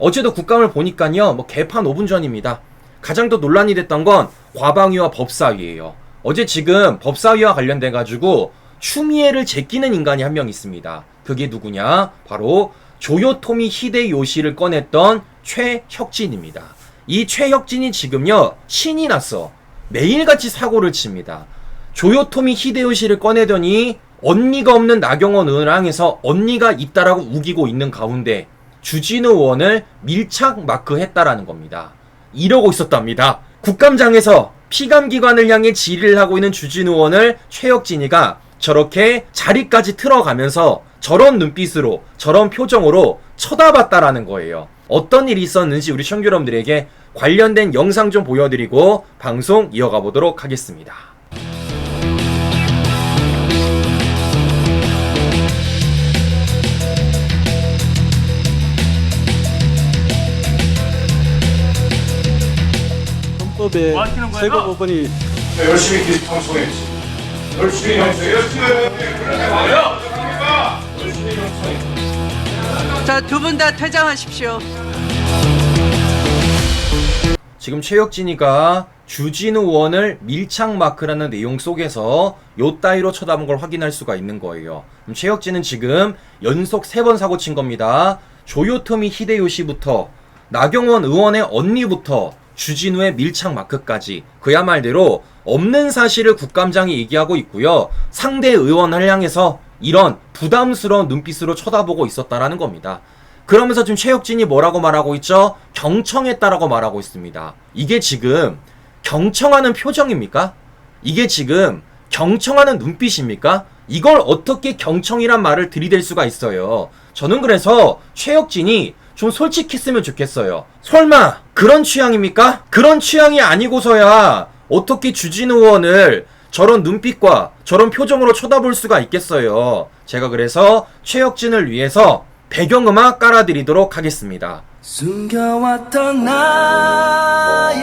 어제도 국감을 보니까요, 뭐 개판 5분 전입니다. 가장 더 논란이 됐던 건 과방위와 법사위예요. 어제 지금 법사위와 관련돼 가지고 추미애를 제끼는 인간이 한 명 있습니다. 그게 누구냐? 바로 조요토미 히데요시를 꺼냈던 최혁진입니다. 이 최혁진이 지금요 신이 났어. 매일같이 사고를 칩니다. 조요토미 히데요시를 꺼내더니 언니가 없는 나경원 향해서 언니가 있다라고 우기고 있는 가운데 주진우 의원을 밀착 마크했다라는 겁니다. 이러고 있었답니다. 국감장에서 피감기관을 향해 질의를 하고 있는 주진우 의원을 최혁진이가 저렇게 자리까지 틀어가면서 저런 눈빛으로 저런 표정으로 쳐다봤다라는 거예요. 어떤 일이 있었는지 우리 시청자 여러분들에게 관련된 영상 좀 보여드리고 방송 이어가 보도록 하겠습니다. 법에 뭐 하시는 거예요? 법원이 열심히 기- 방송했지. 열심히 방송. 열심히 그렇게 말이야. 열심히 방송. 자, 두 분 다 퇴장하십시오. 지금 최혁진이가 주진우 의원을 밀착 마크라는 내용 속에서 요 따위로 쳐다본 걸 확인할 수가 있는 거예요. 그럼 최혁진은 지금 연속 세 번 사고 친 겁니다. 조요토미 히데요시부터 나경원 의원의 언니부터 주진우의 밀착 마크까지 그야말대로 없는 사실을 국감장이 얘기하고 있고요. 상대 의원을 향해서 이런 부담스러운 눈빛으로 쳐다보고 있었다라는 겁니다. 그러면서 지금 최혁진이 뭐라고 말하고 있죠? 경청했다라고 말하고 있습니다. 이게 지금 경청하는 표정입니까? 이게 지금 경청하는 눈빛입니까? 이걸 어떻게 경청이란 말을 들이댈 수가 있어요. 저는 그래서 최혁진이 좀 솔직했으면 좋겠어요. 설마 그런 취향입니까? 그런 취향이 아니고서야 어떻게 주진우 의원을 저런 눈빛과 저런 표정으로 쳐다볼 수가 있겠어요. 제가 그래서 최혁진을 위해서 배경음악 깔아드리도록 하겠습니다. 숨겨왔던 나의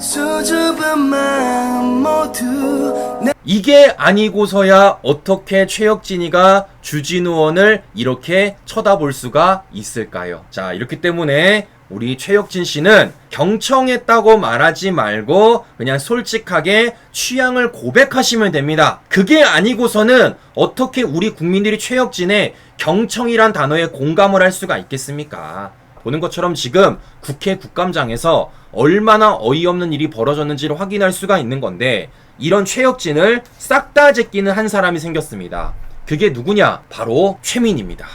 수줍은 마음 모두 내 이게 아니고서야 어떻게 최혁진이가 주진우 의원을 이렇게 쳐다볼 수가 있을까요? 자, 이렇기 때문에 우리 최혁진 씨는 경청했다고 말하지 말고 그냥 솔직하게 취향을 고백하시면 됩니다. 그게 아니고서는 어떻게 우리 국민들이 최혁진의 경청이란 단어에 공감을 할 수가 있겠습니까? 보는 것처럼 지금 국회 국감장에서 얼마나 어이없는 일이 벌어졌는지를 확인할 수가 있는 건데 이런 최혁진을 싹 다 제끼는 한 사람이 생겼습니다. 그게 누구냐? 바로 최민입니다.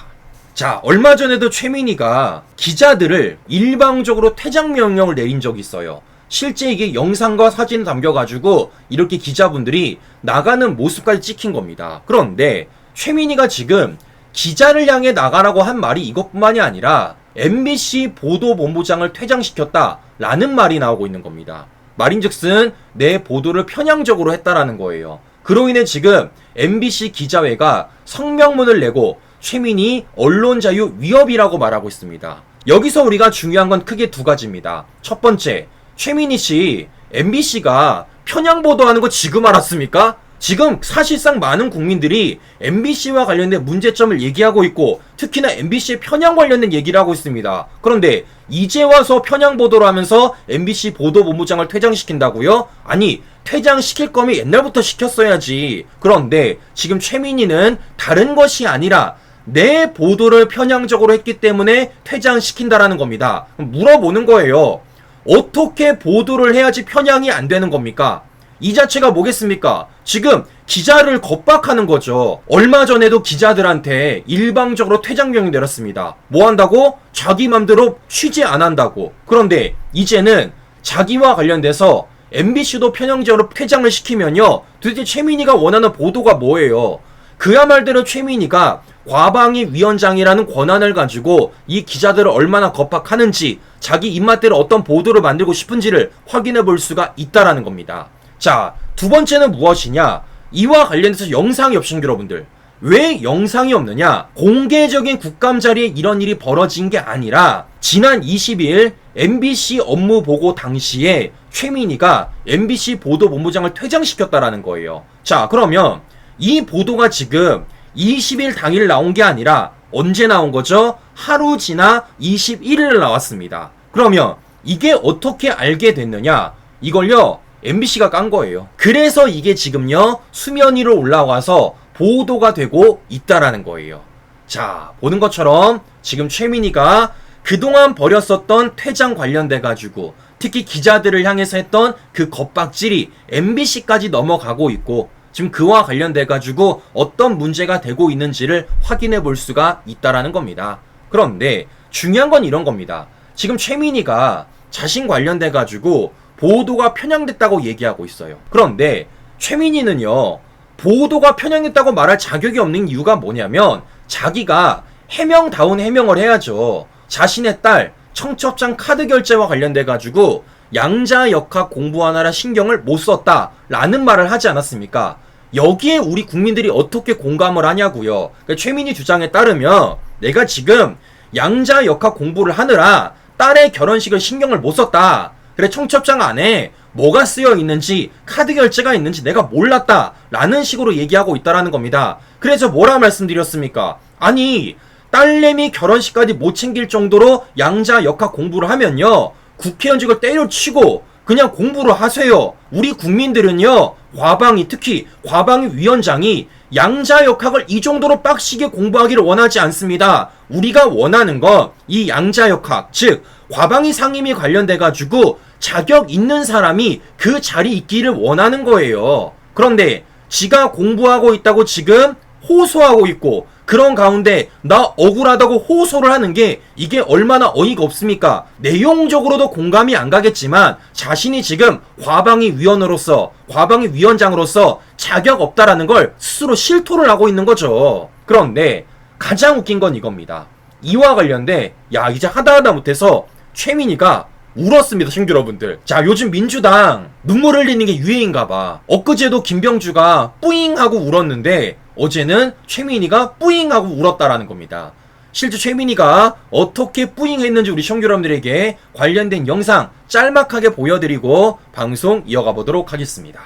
자, 얼마 전에도 최민희가 기자들을 일방적으로 퇴장 명령을 내린 적이 있어요. 실제 이게 영상과 사진 담겨가지고 이렇게 기자분들이 나가는 모습까지 찍힌 겁니다. 그런데 최민희가 지금 기자를 향해 나가라고 한 말이 이것뿐만이 아니라 MBC 보도본부장을 퇴장시켰다라는 말이 나오고 있는 겁니다. 말인즉슨 내 보도를 편향적으로 했다라는 거예요. 그로 인해 지금 MBC 기자회가 성명문을 내고 최민희 언론 자유 위협이라고 말하고 있습니다. 여기서 우리가 중요한 건 크게 두 가지입니다. 첫 번째, 최민희 씨 MBC가 편향 보도하는 거 지금 알았습니까? 지금 사실상 많은 국민들이 MBC와 관련된 문제점을 얘기하고 있고 특히나 MBC의 편향 관련된 얘기를 하고 있습니다. 그런데 이제 와서 편향 보도를 하면서 MBC 보도본부장을 퇴장시킨다고요? 아니 퇴장시킬 거면 옛날부터 시켰어야지. 그런데 지금 최민희는 다른 것이 아니라 내 보도를 편향적으로 했기 때문에 퇴장시킨다라는 겁니다. 물어보는 거예요. 어떻게 보도를 해야지 편향이 안 되는 겁니까? 이 자체가 뭐겠습니까? 지금 기자를 겁박하는 거죠. 얼마 전에도 기자들한테 일방적으로 퇴장명이 내렸습니다. 뭐 한다고? 자기 맘대로 취재 안 한다고. 그런데 이제는 자기와 관련돼서 MBC도 편향적으로 퇴장을 시키면요. 도대체 최민희가 원하는 보도가 뭐예요? 그야말대로 최민희가 과방위 위원장이라는 권한을 가지고 이 기자들을 얼마나 겁박하는지 자기 입맛대로 어떤 보도를 만들고 싶은지를 확인해 볼 수가 있다라는 겁니다. 자, 두 번째는 무엇이냐? 이와 관련해서 영상이 없신 여러분들. 왜 영상이 없느냐? 공개적인 국감 자리에 이런 일이 벌어진 게 아니라 지난 20일 MBC 업무 보고 당시에 최민희가 MBC 보도본부장을 퇴장시켰다라는 거예요. 자, 그러면 이 보도가 지금 20일 당일 나온 게 아니라 언제 나온 거죠? 하루 지나 21일 나왔습니다. 그러면 이게 어떻게 알게 됐느냐? 이걸요, MBC가 깐 거예요. 그래서 이게 지금요, 수면 위로 올라와서 보도가 되고 있다라는 거예요. 자, 보는 것처럼 지금 최민희가 그동안 벌였었던 퇴장 관련돼 가지고 특히 기자들을 향해서 했던 그 겁박질이 MBC까지 넘어가고 있고 지금 그와 관련돼 가지고 어떤 문제가 되고 있는지를 확인해 볼 수가 있다라는 겁니다. 그런데 중요한 건 이런 겁니다. 지금 최민희가 자신 관련돼 가지고 보도가 편향됐다고 얘기하고 있어요. 그런데 최민희는요. 보도가 편향했다고 말할 자격이 없는 이유가 뭐냐면 자기가 해명다운 해명을 해야죠. 자신의 딸 청첩장 카드 결제와 관련돼 가지고 양자 역학 공부하느라 신경을 못 썼다라는 말을 하지 않았습니까? 여기에 우리 국민들이 어떻게 공감을 하냐고요. 그러니까 최민희 주장에 따르면 내가 지금 양자 역학 공부를 하느라 딸의 결혼식을 신경을 못 썼다. 그래 청첩장 안에 뭐가 쓰여 있는지 카드 결제가 있는지 내가 몰랐다 라는 식으로 얘기하고 있다라는 겁니다. 그래서 뭐라 말씀드렸습니까? 아니 딸내미 결혼식까지 못 챙길 정도로 양자 역학 공부를 하면요 국회의원직을 때려치고 그냥 공부를 하세요. 우리 국민들은요 과방위 특히 과방위 위원장이 양자 역학을 이 정도로 빡시게 공부하기를 원하지 않습니다. 우리가 원하는 건 이 양자 역학, 즉 과방위 상임위 관련돼 가지고 자격 있는 사람이 그 자리 있기를 원하는 거예요. 그런데 지가 공부하고 있다고 지금 호소하고 있고 그런 가운데 나 억울하다고 호소를 하는 게 이게 얼마나 어이가 없습니까? 내용적으로도 공감이 안 가겠지만 자신이 지금 과방위 위원으로서 과방위 위원장으로서 자격 없다라는 걸 스스로 실토를 하고 있는 거죠. 그런데 가장 웃긴 건 이겁니다. 이와 관련돼 야 이제 하다 하다 못해서 최민희가 울었습니다, 신규 여러분들. 자, 요즘 민주당 눈물 흘리는 게 유행인가 봐. 엊그제도 김병주가 뿌잉 하고 울었는데 어제는 최민희가 뿌잉 하고 울었다라는 겁니다. 실제 최민희가 어떻게 뿌잉 했는지 우리 신규 여러분들에게 관련된 영상 짤막하게 보여드리고 방송 이어가 보도록 하겠습니다.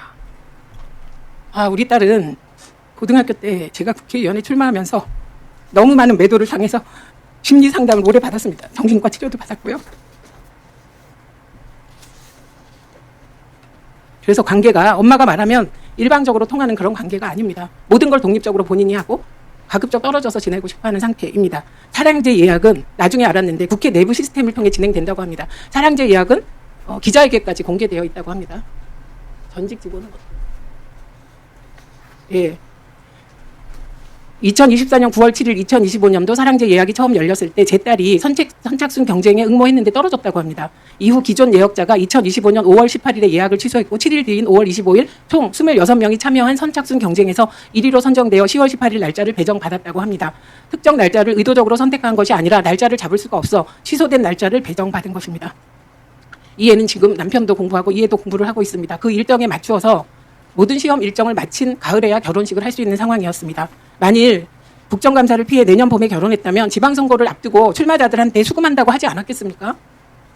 아, 우리 딸은 고등학교 때 제가 국회의원에 출마하면서 너무 많은 매도를 당해서 심리 상담을 오래 받았습니다. 정신과 치료도 받았고요. 그래서 관계가 엄마가 말하면 일방적으로 통하는 그런 관계가 아닙니다. 모든 걸 독립적으로 본인이 하고 가급적 떨어져서 지내고 싶어하는 상태입니다. 사랑제 예약은 나중에 알았는데 국회 내부 시스템을 통해 진행된다고 합니다. 사랑제 예약은 어, 기자에게까지 공개되어 있다고 합니다. 전직 직원은 예. 2024년 9월 7일 2025년도 사랑제 예약이 처음 열렸을 때 제 딸이 선책, 선착순 경쟁에 응모했는데 떨어졌다고 합니다. 이후 기존 예약자가 2025년 5월 18일에 예약을 취소했고 7일 뒤인 5월 25일 총 26명이 참여한 선착순 경쟁에서 1위로 선정되어 10월 18일 날짜를 배정받았다고 합니다. 특정 날짜를 의도적으로 선택한 것이 아니라 날짜를 잡을 수가 없어 취소된 날짜를 배정받은 것입니다. 이해는 지금 남편도 공부하고 이해도 공부를 하고 있습니다. 그 일정에 맞추어서 모든 시험 일정을 마친 가을에야 결혼식을 할 수 있는 상황이었습니다. 만일 국정감사를 피해 내년 봄에 결혼했다면 지방선거를 앞두고 출마자들한테 수금한다고 하지 않았겠습니까?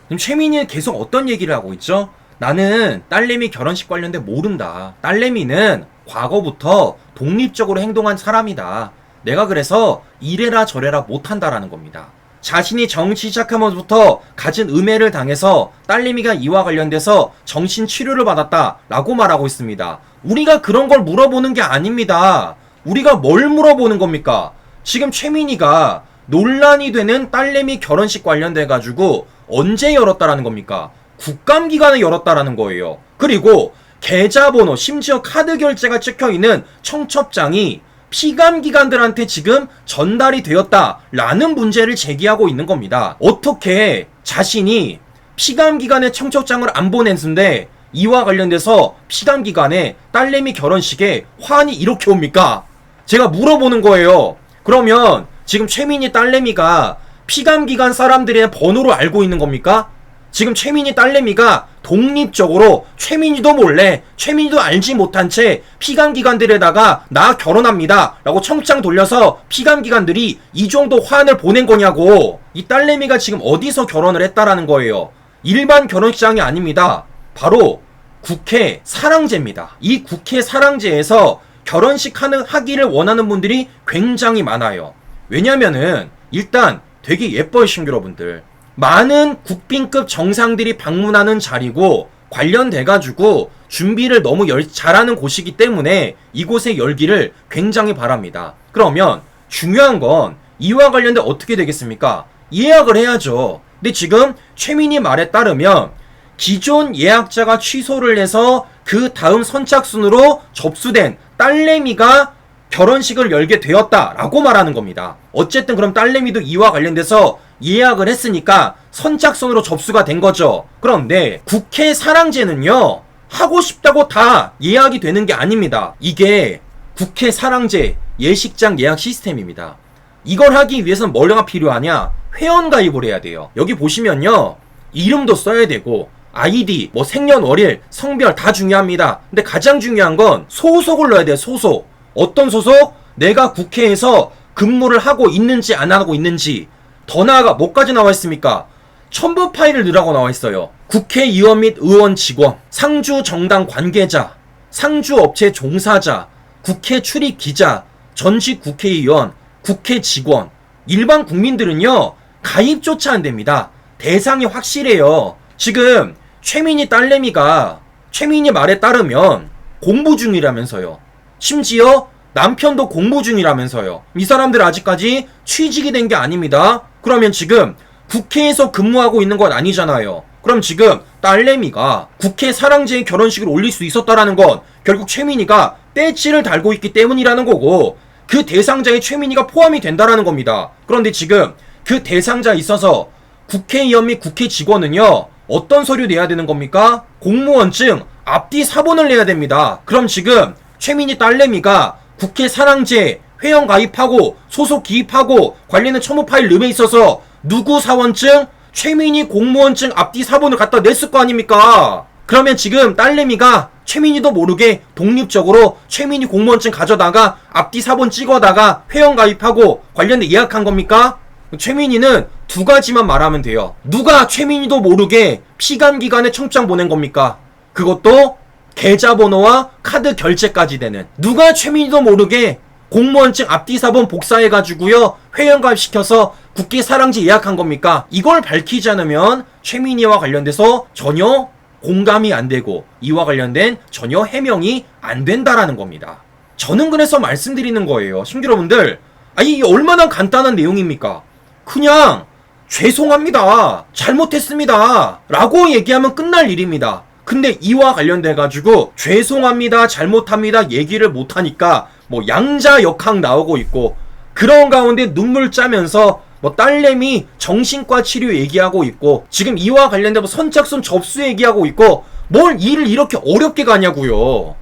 지금 최민희는 계속 어떤 얘기를 하고 있죠? 나는 딸내미 결혼식 관련돼 모른다. 딸내미는 과거부터 독립적으로 행동한 사람이다. 내가 그래서 이래라 저래라 못한다라는 겁니다. 자신이 정치 시작하면서부터 가진 음해를 당해서 딸내미가 이와 관련돼서 정신 치료를 받았다라고 말하고 있습니다. 우리가 그런 걸 물어보는 게 아닙니다. 우리가 뭘 물어보는 겁니까? 지금 최민희가 논란이 되는 딸내미 결혼식 관련돼 가지고 언제 열었다라는 겁니까? 국감 기간에 열었다라는 거예요. 그리고 계좌번호 심지어 카드 결제가 찍혀 있는 청첩장이 피감 기관들한테 지금 전달이 되었다라는 문제를 제기하고 있는 겁니다. 어떻게 자신이 피감 기관의 청첩장을 안 보냈는데 이와 관련돼서 피감 기관에 딸내미 결혼식에 화환이 이렇게 옵니까? 제가 물어보는 거예요. 그러면 지금 최민희 딸내미가 피감 기관 사람들의 번호를 알고 있는 겁니까? 지금 최민희 딸내미가 독립적으로 최민희도 몰래 최민희도 알지 못한 채 피감기관들에다가 나 결혼합니다 라고 청장 돌려서 피감기관들이 이 정도 화환을 보낸 거냐고. 이 딸내미가 지금 어디서 결혼을 했다라는 거예요? 일반 결혼식장이 아닙니다. 바로 국회 사랑제입니다. 이 국회 사랑제에서 결혼식 하는, 하기를 원하는 분들이 굉장히 많아요. 왜냐면은 일단 되게 예뻐요 신규 여러분들 많은 국빈급 정상들이 방문하는 자리고 관련돼 가지고 준비를 너무 열, 잘하는 곳이기 때문에 이곳의 열기를 굉장히 바랍니다. 그러면 중요한 건 이와 관련돼 어떻게 되겠습니까? 예약을 해야죠. 근데 지금 최민희 말에 따르면 기존 예약자가 취소를 해서 그 다음 선착순으로 접수된 딸내미가 결혼식을 열게 되었다라고 말하는 겁니다. 어쨌든 그럼 딸내미도 이와 관련돼서 예약을 했으니까 선착순으로 접수가 된 거죠. 그런데 국회 사랑제는요, 하고 싶다고 다 예약이 되는 게 아닙니다. 이게 국회 사랑제 예식장 예약 시스템입니다. 이걸 하기 위해서는 뭐가 필요하냐? 회원 가입을 해야 돼요. 여기 보시면요. 이름도 써야 되고 아이디, 뭐 생년월일, 성별 다 중요합니다. 근데 가장 중요한 건 소속을 넣어야 돼요. 소속. 어떤 소속? 내가 국회에서 근무를 하고 있는지 안 하고 있는지. 더 나아가 뭐까지 나와 있습니까? 첨부 파일을 넣으라고 나와 있어요. 국회의원 및 의원 직원, 상주 정당 관계자, 상주 업체 종사자, 국회 출입 기자, 전직 국회의원, 국회 직원, 일반 국민들은요, 가입조차 안 됩니다. 대상이 확실해요. 지금 최민희 딸내미가 최민희 말에 따르면 공부 중이라면서요. 심지어 남편도 공부 중이라면서요. 이 사람들 아직까지 취직이 된 게 아닙니다. 그러면 지금 국회에서 근무하고 있는 건 아니잖아요. 그럼 지금 딸내미가 국회 사랑제의 결혼식을 올릴 수 있었다라는 건 결국 최민희가 배지를 달고 있기 때문이라는 거고 그 대상자에 최민희가 포함이 된다라는 겁니다. 그런데 지금 그 대상자에 있어서 국회의원 및 국회 직원은요 어떤 서류 내야 되는 겁니까? 공무원증 앞뒤 사본을 내야 됩니다. 그럼 지금 최민희 딸내미가 국회 사랑제 회원 가입하고 소속 기입하고 관련된 첨부 파일 름에 있어서 누구 사원증 최민희 공무원증 앞뒤 사본을 갖다 냈을 거 아닙니까? 그러면 지금 딸내미가 최민희도 모르게 독립적으로 최민희 공무원증 가져다가 앞뒤 사본 찍어다가 회원 가입하고 관련된 예약한 겁니까? 최민희는 두 가지만 말하면 돼요. 누가 최민희도 모르게 피감기관에 청장 보낸 겁니까? 그것도 계좌번호와 카드 결제까지 되는 누가 최민희도 모르게 공무원증 앞뒤 사본 복사해가지고요 회원 가입 시켜서 국회 사랑지 예약한 겁니까? 이걸 밝히지 않으면 최민희와 관련돼서 전혀 공감이 안 되고 이와 관련된 전혀 해명이 안 된다라는 겁니다. 저는 그래서 말씀드리는 거예요. 신규여러분들, 아 이게 얼마나 간단한 내용입니까? 그냥 죄송합니다. 잘못했습니다. 라고 얘기하면 끝날 일입니다. 근데 이와 관련돼 가지고 죄송합니다. 잘못합니다. 얘기를 못 하니까 뭐 양자 역학 나오고 있고 그런 가운데 눈물 짜면서 뭐 딸내미 정신과 치료 얘기하고 있고 지금 이와 관련돼 뭐 선착순 접수 얘기하고 있고 뭘 일을 이렇게 어렵게 가냐고요.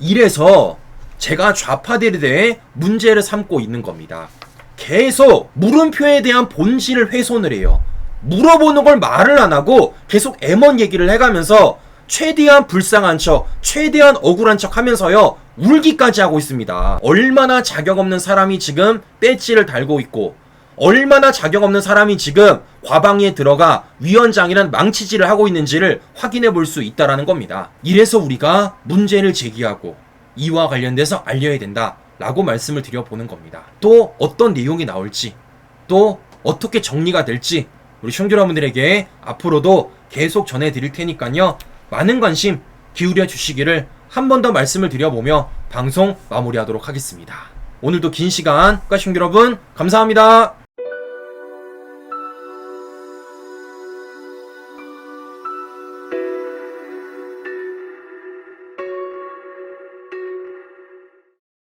이래서 제가 좌파들에 대해 문제를 삼고 있는 겁니다. 계속 물음표에 대한 본질을 훼손을 해요. 물어보는 걸 말을 안 하고 계속 M1 얘기를 해가면서 최대한 불쌍한 척, 최대한 억울한 척 하면서요, 울기까지 하고 있습니다. 얼마나 자격 없는 사람이 지금 배지를 달고 있고, 얼마나 자격 없는 사람이 지금 과방위에 들어가 위원장이란 망치질을 하고 있는지를 확인해 볼 수 있다라는 겁니다. 이래서 우리가 문제를 제기하고 이와 관련돼서 알려야 된다. 라고 말씀을 드려보는 겁니다. 또 어떤 내용이 나올지, 또 어떻게 정리가 될지, 우리 시청자 여러분들에게 앞으로도 계속 전해드릴 테니까요. 많은 관심 기울여 주시기를 한 번 더 말씀을 드려보며 방송 마무리하도록 하겠습니다. 오늘도 긴 시간, 시청자 여러분, 감사합니다.